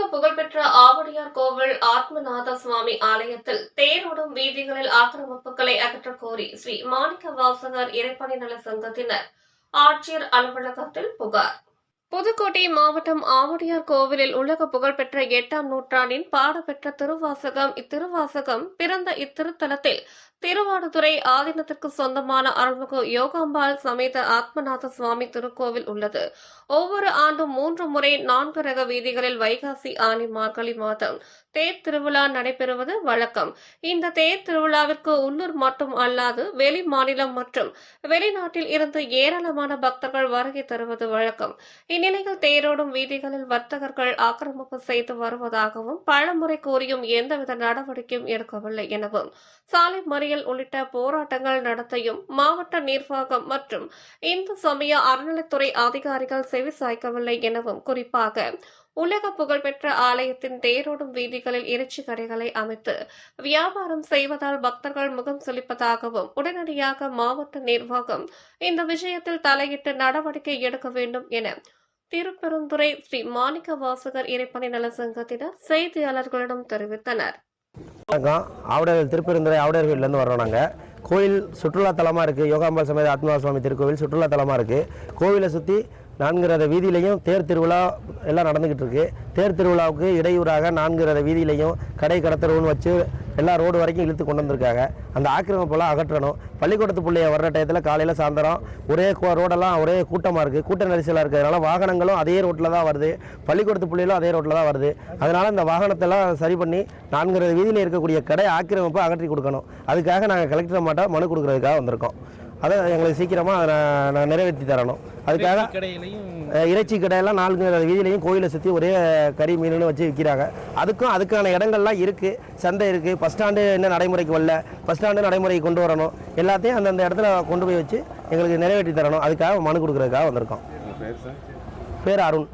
உலக புகழ்பெற்ற ஆவடியார் கோவில் ஆத்மநாத சுவாமி ஆலயத்தில் தேரோடும் வீதிகளில் ஆக்கிரமிப்புகளை அகற்றக் கோரி ஸ்ரீ மாணிக்க வாசகர் இறைப்பணி நல சங்கத்தினர் ஆட்சியர் அலுவலகத்தில் புகார். புதுக்கோட்டை மாவட்டம் ஆவடியார் கோவிலில் உலக புகழ்பெற்ற எட்டாம் நூற்றாண்டின் பாடப்பெற்ற திருவாசகம். இத்திருவாசகம் பிறந்த இத்திருத்தலத்தில் திருவாடுதுறை ஆதீனத்திற்கு சொந்தமான அருள்மிகு யோகாம்பாள் சமேத ஆத்மநாத சுவாமி திருக்கோவில் உள்ளது. ஒவ்வொரு ஆண்டும் மூன்று முறை நான்கு ரக வீதிகளில் வைகாசி ஆனி மார்கழி மாதம் தேர் திருவிழா நடைபெறுவது வழக்கம். இந்த தேர் திருவிழாவிற்கு உள்ளூர் மட்டும் அல்லாது வெளி மாநிலம் மற்றும் வெளிநாட்டில் இருந்து ஏராளமான பக்தர்கள் வருகை தருவது வழக்கம். இந்நிலையில் தேரோடும் வீதிகளில் வர்த்தகர்கள் ஆக்கிரமிப்பு செய்து வருவதாகவும் பலமுறை கூறியும் எந்தவித நடவடிக்கையும் எடுக்கவில்லை எனவும் சாலை மறியல் உள்ளிட்ட போராட்டங்கள் நடத்தியும் மாவட்ட நிர்வாகம் மற்றும் இந்து சமய அறநிலைத்துறை அதிகாரிகள் செவி சாய்க்கவில்லை எனவும் குறிப்பாக உலக புகழ்பெற்ற ஆலயத்தின் தேரோடும் வீதிகளில் இறைச்சி கடைகளை அமைத்து வியாபாரம் செய்வதால் பக்தர்கள் முகம் சுளிப்பதாகவும் உடனடியாக மாவட்ட நிர்வாகம் இந்த விஷயத்தில் தலையிட்டு நடவடிக்கை எடுக்க வேண்டும் என திருப்பெருந்துறை ஸ்ரீ மாணிக்க வாசகர் இறைப்பணி நல சங்கத்தினர் செய்தியாளர்களிடம் தெரிவித்தனர். வணக்கம். ஆவுடையர் திருப்பெருந்துறை ஆவுடையர் கோயிலேருந்து வர்றோம் நாங்கள் கோயில் சுற்றுலா தலமாக இருக்குது யோகாம்பாள் சமேத ஆத்மா சுவாமி திருக்கோவில் சுற்றுலா தலமாக இருக்குது கோவிலை சுற்றி நான்கு ரத வீதியிலையும் தேர் திருவிழா எல்லாம் நடந்துக்கிட்டு இருக்கு. தேர் திருவிழாவுக்கு இடையூறாக நான்கு ரத வீதியிலையும் கடை கடத்தரவுன்னு வச்சு எல்லா ரோடு வரைக்கும் இழுத்து கொண்டு வந்திருக்காங்க. அந்த ஆக்கிரமிப்பெல்லாம் அகற்றணும். பள்ளிக்கூடத்து பிள்ளைய வர்ற டயத்தில் காலையில் சாயந்தரம் ஒரே ரோடெல்லாம் ஒரே கூட்டமாக இருக்குது கூட்ட நெரிசலாக இருக்கிறதுனால வாகனங்களும் அதே ரோட்டில் தான் வருது. பள்ளிக்கூடத்து பிள்ளைகளும் அதே ரோட்டில் தான் வருது. அதனால் இந்த வாகனத்தெல்லாம் சரி பண்ணி நான்கு வீதியில் இருக்கக்கூடிய கடை ஆக்கிரமிப்பை அகற்றி கொடுக்கணும். அதுக்காக நாங்கள் கலெக்டர் மாட்ட மனு கொடுக்குறதுக்காக வந்திருக்கோம். அதை எங்களுக்கு சீக்கிரமாக அதை நான் நிறைவேற்றி தரணும். அதுக்காக இறைச்சி கடையெல்லாம் நான்கு வீதியிலையும் கோயிலை சுற்றி ஒரே கறி மீன் வச்சு விற்கிறாங்க அதுக்கும் அதுக்கான இடங்கள்லாம் இருக்குது சந்தை இருக்குது பஸ் ஸ்டாண்டு என்ன நடைமுறைக்கு வரல. பஸ் ஸ்டாண்டு நடைமுறைக்கு கொண்டு வரணும். எல்லாத்தையும் அந்தந்த இடத்துல கொண்டு போய் வச்சு எங்களுக்கு நிறைவேற்றி தரணும். அதுக்காக மனு கொடுக்குறதுக்காக வந்திருக்கோம். பேர் அருண்.